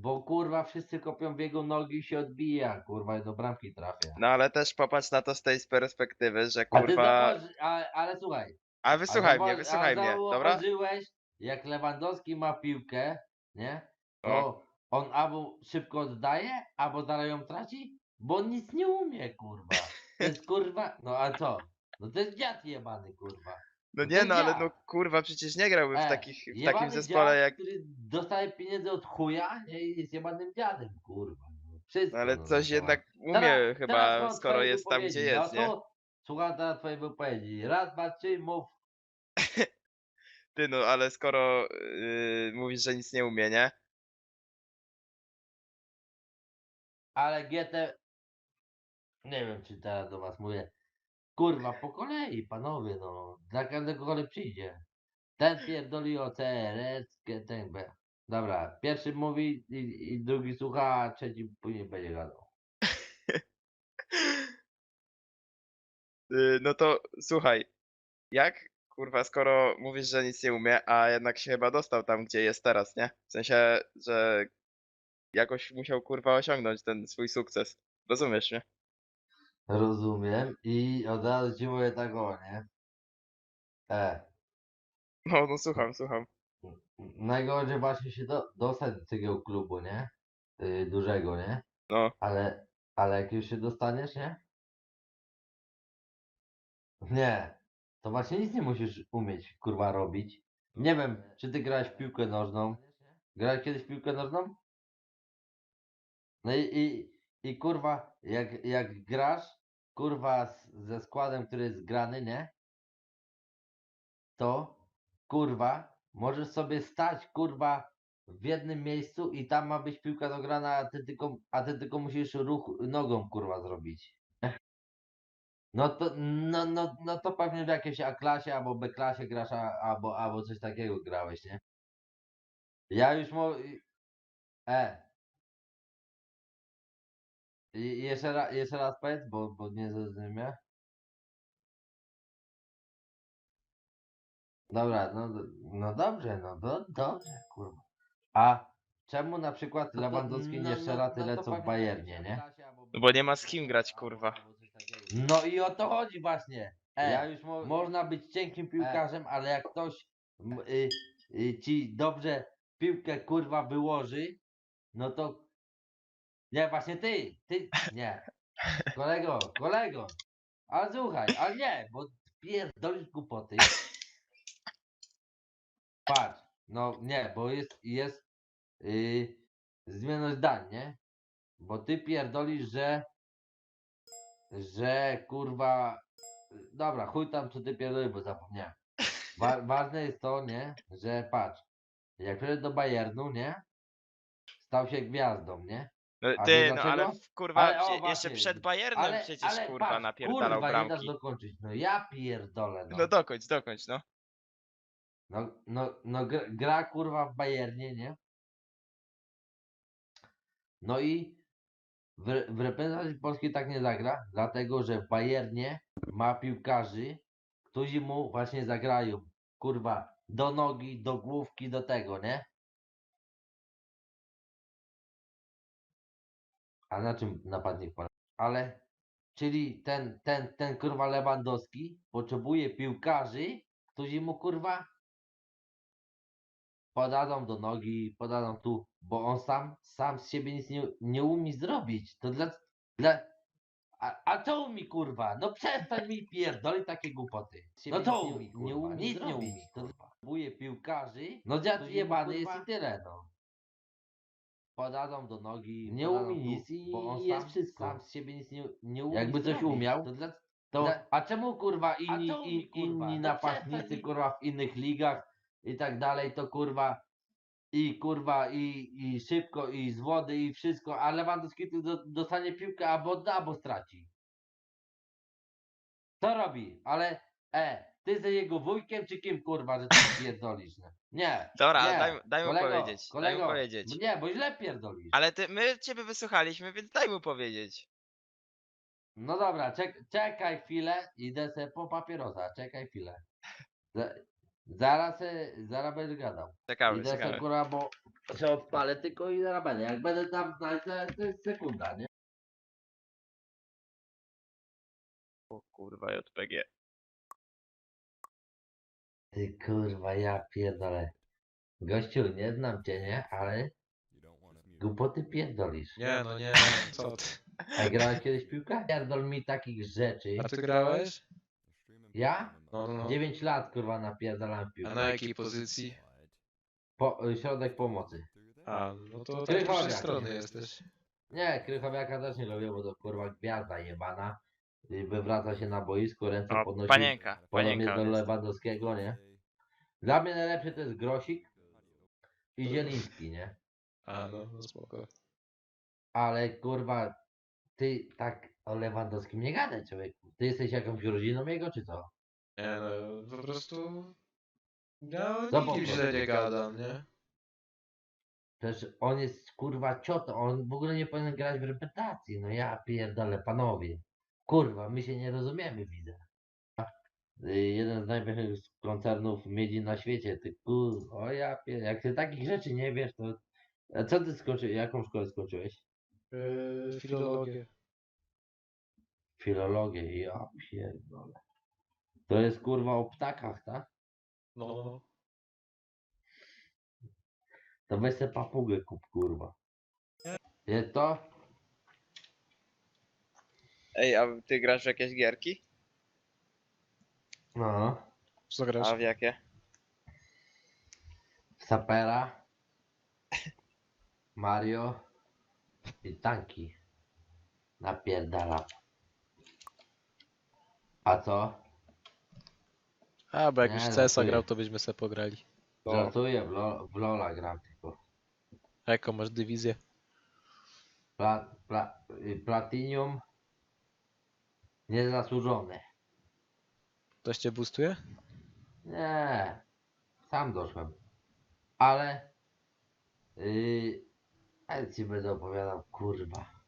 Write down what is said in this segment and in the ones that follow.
bo kurwa wszyscy kopią w jego nogi i się odbija, kurwa i do bramki trafia. No ale też popatrz na to z tej perspektywy, że A ty kurwa... zauważ, a, ale słuchaj. A wysłuchaj mnie, wysłuchaj mnie, dobra? zauważyłeś, jak Lewandowski ma piłkę, nie? To No. on albo szybko oddaje, albo dalej ją traci, bo on nic nie umie, kurwa. To jest kurwa, no a co? No to jest dziad jebany, kurwa. No to nie no, ale no kurwa, przecież nie grałbym w, E, takich, w takim zespole jak... który dostaje pieniądze od chuja nie? i jest jebanym dziadem, kurwa. No, wszystko, No ale no, coś no, jednak umie Teraz- chyba, teraz mam skoro jest tam, gdzie jest, no nie? to słucham teraz twojej wypowiedzi. Raz, dwa, trzy, mów. Ty no, ale skoro yy, mówisz, że nic nie umie, nie? Ale GT... Nie wiem, czy teraz do was mówię. Kurwa, po kolei, panowie, no. Dla każdego kolej przyjdzie. Ten pierdoli o CRS, ten B. Dobra, pierwszy mówi i, i drugi słucha, a trzeci później będzie gadał. Yy, no to słuchaj, jak kurwa, skoro mówisz, że nic nie umie, a jednak się chyba dostał tam, gdzie jest teraz, nie? W sensie, że jakoś musiał kurwa osiągnąć ten swój sukces. Rozumiesz mnie? Rozumiem i od razu ci mówię tak o, nie? E, No, no słucham, słucham. najgorzej właśnie się do, dostać do tego klubu, nie? Y, dużego, nie? No, Ale, ale jak już się dostaniesz, nie? Nie. To właśnie nic nie musisz umieć, kurwa, robić. Nie wiem, czy ty grałeś w piłkę nożną? Grałeś kiedyś w piłkę nożną? No i, i, i kurwa, jak, jak grasz, kurwa, z, ze składem, który jest grany, nie? To, kurwa, możesz sobie stać, kurwa, w jednym miejscu i tam ma być piłka dograna, a ty tylko, a ty tylko musisz ruch nogą, kurwa, zrobić. No to, no, no, no to pewnie w jakiejś A-klasie albo B-klasie grasz, albo, albo coś takiego grałeś, nie? Ja już mo... E. I jeszcze, raz, jeszcze raz powiedz, bo, bo nie zrozumiałem. Dobra, no, do- no dobrze, no do, dobrze, kurwa. A czemu na przykład No to- Lewandowski no- nie no- strzela no tyle to co w Bayernie, nie? No bo nie ma z kim grać, kurwa. No i o to chodzi właśnie. E, ja już mo- można być cienkim piłkarzem, ale jak ktoś m, y, y, ci dobrze piłkę kurwa wyłoży, no to nie, właśnie ty, ty, nie. Kolego, kolego. Ale słuchaj, ale nie, bo pierdolisz głupoty. Patrz, no nie, bo jest, jest yy, zmiana zdań, nie? Bo ty pierdolisz, że że kurwa dobra, chuj tam co ty pierdolisz, bo zapomniałem. Wa ważne jest to, nie, że patrz, jak przyszedł do Bayernu, nie? Stał się gwiazdą, nie? No, A ty, no ale w- kurwa, Ale o, jeszcze właśnie, przed Bayernem Ale, przecież ale kurwa patrz, napierdalał kurwa, nie dasz bramki. dokończyć, no ja pierdolę, no. No dokończ, dokończ, no. No, no, no gra, gra kurwa w Bayernie, nie? No i w, w reprezentacji Polski tak nie zagra, dlatego że w Bayernie ma piłkarzy, którzy mu właśnie zagrają, kurwa, do nogi, do główki, do tego, nie? A na czym napadnik polega? Ale, czyli ten, ten, ten kurwa Lewandowski potrzebuje piłkarzy, którzy mu kurwa podadzą do nogi, podadzą tu, bo on sam, sam z siebie nic nie, nie umie zrobić. To dla, dla a, a co umie kurwa? No przestań mi pierdolić takie głupoty. No to umie, nie umie, nic nie umie. To potrzebuje piłkarzy, no dziad jebany jest kurwa, i tyle no. Podadzą do nogi, nie umie nic i bo on jest sam, wszystko. sam z siebie nic nie, nie umie Jakby coś zrobić. umiał, to, dla, to Dla- a czemu kurwa inni, co umie, i, kurwa? inni napastnicy kurwa w innych ligach i tak dalej to kurwa i kurwa i, i szybko i z wody i wszystko, a Lewandowski tu do, dostanie piłkę albo odda, albo straci. Co robi? Ale e, ty jesteś jego wujkiem czy kim kurwa, że ty pierdolisz? no? Nie. Dobra, nie. daj, daj mu kolego, powiedzieć, daj kolego, mu powiedzieć. Nie, bo źle pierdolisz. Ale ty, my ciebie wysłuchaliśmy, więc daj mu powiedzieć. No dobra, czek, czekaj chwilę, idę sobie po papierosa, czekaj chwilę. Za- Zaraz, se- zaraz będę gadał. Ciekawe, Idę se ciekawe. kurwa, bo się odpalę tylko i zaraz będę. Jak będę tam znać, to jest sekunda, nie? O kurwa, JPG. Ty kurwa, ja pierdolę. Gościu, nie znam cię, nie? Ale głupoty pierdolisz. Nie, no nie, co ty? A grałeś kiedyś w piłkę? Pierdol mi takich rzeczy. A ty grałeś? Ja? No, no, no. 9 lat kurwa napierdalam w A piłkę. na jakiej pozycji? Po, środek pomocy. A, no to Ty po chodziak. strony jesteś. Nie, Krychowiaka też nie lubię, bo to kurwa gwiazda jebana. I Wywraca się na boisku, ręce O, podnosi. panienka, Podobnie panienka. do. Lewandowskiego, nie? Dla mnie najlepszy to jest Grosik i Zieliński, nie? A, no, no spoko. Ale kurwa, ty tak o Lewandowskim nie gadaj, człowieku. Ty jesteś jakąś rodziną jego, czy co? Nie, no, po prostu... Ja o No, nikim źle nie gadam, nie? Przecież on jest kurwa ciotą, on w ogóle nie powinien grać w reputacji. No ja pierdolę, panowie. Kurwa, my się nie rozumiemy, widzę. Y, Jeden z największych koncernów miedzi na świecie, ty kur... O ja pier... Jak ty takich rzeczy nie wiesz, to... A co ty skończyłeś, jaką szkołę skończyłeś? Yy, filologię. Filologię, ja pierdolę. To jest kurwa o ptakach, tak? No, no. To weź se papugę kup, kurwa. Jest to? Ej, a ty grasz w jakieś gierki? No. Co grasz? A w jakie? Sapera, Mario i tanki. Napierdalam. A co? A, bo jak Nie, już CS-a chuj. grał, to byśmy se pograli. Żartuję, w, Lo- w Lola gram tylko. A jaką masz dywizję? Pla, pla, y, platinium niezasłużone. Ktoś cię boostuje? Nie, sam doszłem. Ale yy, ale ci będę opowiadał, kurwa.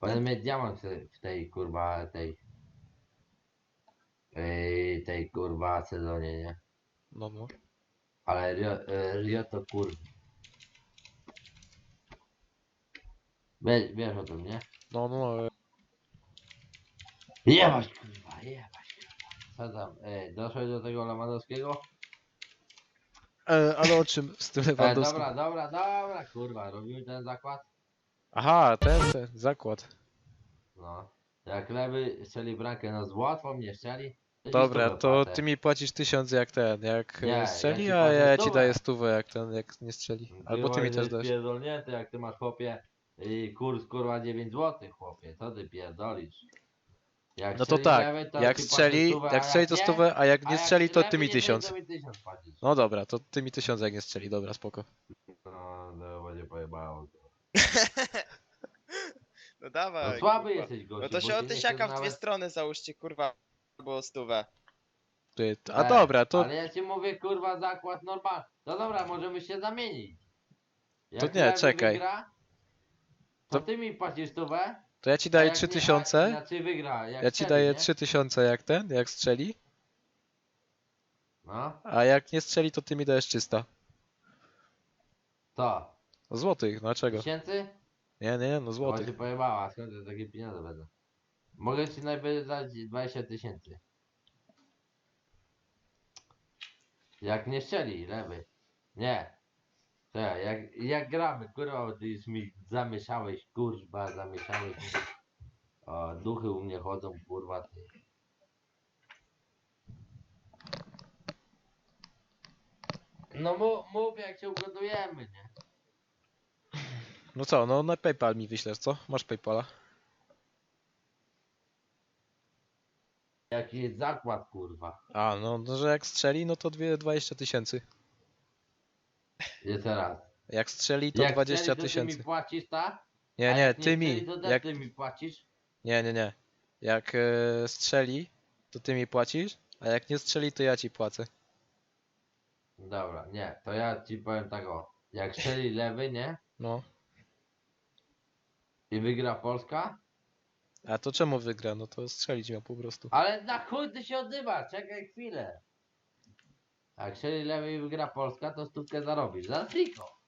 Powinien mieć diamant w tej- kurwa tej yy, tej kurwa sezonie, nie? No, no. Ale Rio, yy, Rio to kurwa. Wiesz, wiesz o tym, nie? No, no, no. Jebać kurwa, jebać tam? Yy, doszłeś do tego Lewandowskiego? E, ale o czym z tym E, Lewandowskim? dobra, dobra, dobra, kurwa, robimy ten zakład? Aha, ten, ten, zakład. No. Jak lewy strzeli bramkę, no z łatwo mnie strzeli. ci Dobra, stówę to płacę. ty mi płacisz tysiąc jak ten, jak Nie, nie, ja strzeli, ci a płacę ja ci stówę. daję stówę jak ten, jak nie strzeli. Albo ty mi też dasz. pierdolnięty, jak ty masz chłopie y, kurs kurwa 9 zł chłopie, co ty pierdolisz? Jak No to strzeli tak, lewy, to jak ci strzeli, stówę, a jak strzeli to nie, stówę, a jak a nie strzeli to lewy ty mi nie strzeli, tysiąc. to mi tysiąc płacisz. No dobra, to ty mi tysiąc jak nie strzeli, dobra, spoko. No, no będzie pojebało. No No dawaj. słaby kurwa. jesteś gościu. No to bo się ty o nie tysiaka chcesz w dwie nawet- strony załóżcie, kurwa, albo stówę. Ty, a E, dobra, to, Ale ja ci mówię, kurwa, zakład normalny. No dobra, możemy się zamienić. To nie, lewy czekaj. Wygra, to To- ty mi płacisz stówę. To ja ci daję jak trzy nie- a tysiące, Inaczej wygra. Jak ja ci daję nie? trzy tysiące jak ten, jak strzeli, No, a jak nie strzeli to ty mi dajesz 300. to. Złotych, dlaczego? Tysięcy? Nie, nie, no Bo się złotych. pojebała, skąd takie pieniądze będą? Mogę ci najpierw dać 20 tysięcy. Jak nie strzeli, lewy. Nie. Czekaj, jak, jak gramy, kurwa, bo ty już mi zamieszałeś, kurwa, zamieszałeś mi. O, duchy u mnie chodzą, kurwa, ty. No mów, mów jak się ugodujemy, nie? No co, no na PayPal mi wyślesz, co? Masz PayPala? Jaki jest zakład, kurwa. A, no, no że jak strzeli, no to dwie, 20 tysięcy. Jeszcze raz. Jak strzeli, to jak 20 strzeli, to ty tysięcy. mi płacisz, tak? Nie, A nie, jak ty mi. To Jak, ty mi płacisz? nie, nie, nie. Jak e, strzeli, to ty mi płacisz, a jak nie strzeli, to ja ci płacę. Dobra, nie, to ja ci powiem tak o. Jak strzeli lewy, nie? No. I wygra Polska, A to czemu wygra? No to strzelić miał po prostu. ale na chuj ty się odzywasz, czekaj chwilę. Jak strzeli lewy i wygra Polska, to stówkę zarobisz. Za triko.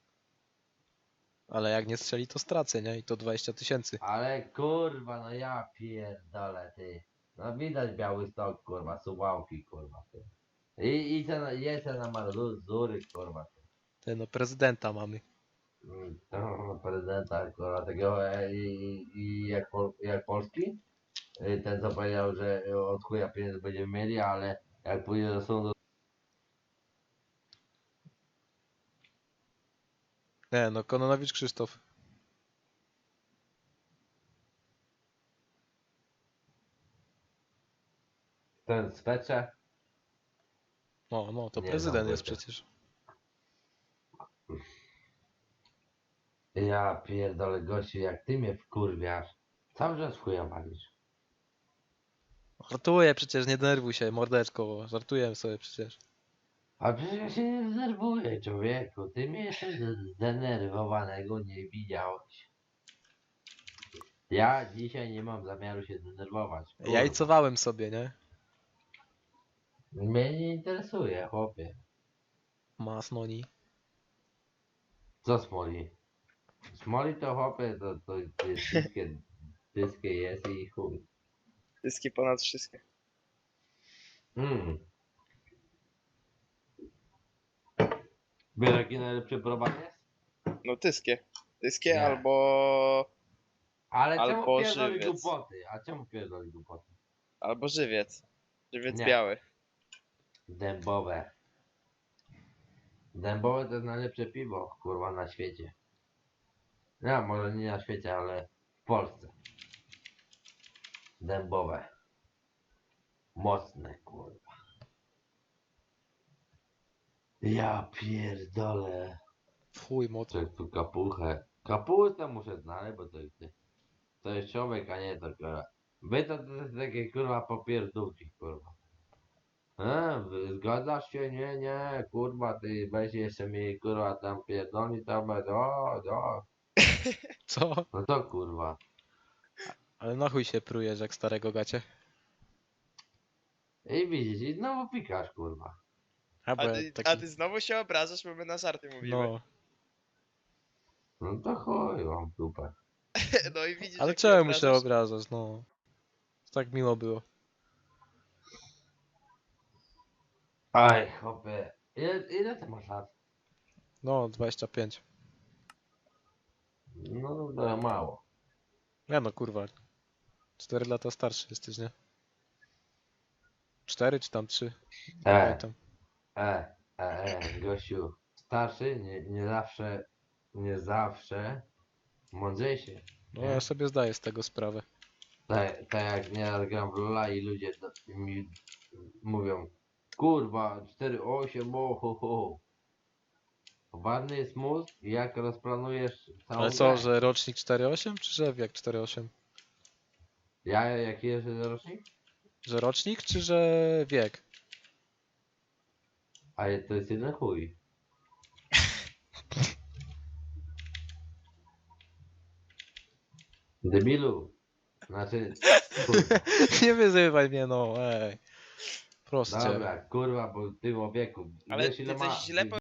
Ale jak nie strzeli, to stracę, nie? I to 20 tysięcy. Ale kurwa, no ja pierdolę ty. No widać biały stok, kurwa, suwałki, kurwa ty. I, i ten, ten na Mazury, kurwa ty. Ty, no prezydenta mamy. Mm, to prezydenta, kurwa, takiego e, i, i, i jak, Pol, jak Polski. Y, Ten co powiedział, że od chuja pieniędzy będziemy mieli, ale jak pójdzie do sądu, Nie, no Kononowicz Krzysztof. ten specze. No, no, to Nie, prezydent no, jest przecież. Ja pierdolę gościu, jak ty mnie wkurwiasz. Cały czas chuja walisz. Żartuję przecież, nie denerwuj się, mordeczko. Żartuję sobie przecież. A przecież ja się nie denerwuję, człowieku. Ty mnie jeszcze zdenerwowanego nie widziałeś. Ja dzisiaj nie mam zamiaru się denerwować. kurwa. Jajcowałem sobie, nie? Mnie nie interesuje, chłopie. Masnoni. Co smoli? Smoli to chłopie, to, to jest wszystkie dyskie jest i chuj. Dyski ponad wszystkie. Mm. Wiesz jaki najlepszy browar jest? No tyskie. Tyskie Nie. albo... Ale czemu Albo pierdoli żywiec. głupoty? A czemu pierdoli głupoty? albo żywiec. Żywiec Nie. biały. Dębowe. Dębowe to jest najlepsze piwo, kurwa, na świecie. No, może nie na świecie, ale w Polsce. Dębowe. Mocne, kurwa. Ja pierdolę. Chuj moc. Czy tu kapuchę. Kapuchę to muszę znaleźć, bo to jest, to jest człowiek, a nie to kurwa. Wy to, to jest takie kurwa popierdółki, kurwa. Wy zgadzasz się? Nie, nie, kurwa, ty weź jeszcze mi kurwa tam pierdoli, będzie, o, o. Co? No to kurwa. Ale na chuj się prujesz jak starego gacie. I widzisz, i znowu pikasz, kurwa. A, bo A ja ty, taki... a ty znowu się obrażasz, bo my na żarty mówimy. No, No to chuj, mam w dupę. No i widzisz, ale jak czemu się obrażasz? obrażasz, no. Tak miło było. Aj, chłopie. Ile, ile ty masz lat? No, 25. No, to mało. Nie no, kurwa. 4 lata starszy jesteś, nie? 4 czy tam 3? E, Pamiętam. E, e, e, gościu, starszy nie, nie zawsze, nie zawsze mądrzejszy. No ja sobie zdaję z tego sprawę. Tak, tak jak nie gram w Lola i ludzie do, mi mówią, kurwa, 4-8, o ho, ho. Ważny jest mózg i jak rozplanujesz całą Ale co, grę. że rocznik 4.8 czy że wiek 4.8? Ja jaki jest rocznik? Że rocznik czy że wiek? A to jest jeden chuj. Debilu. Znaczy, kurwa. Nie wyzywaj mnie, no, ej. Cię. Dobra, kurwa, bo ty o wieku. Ale Wiesz, ile ty ma, coś źle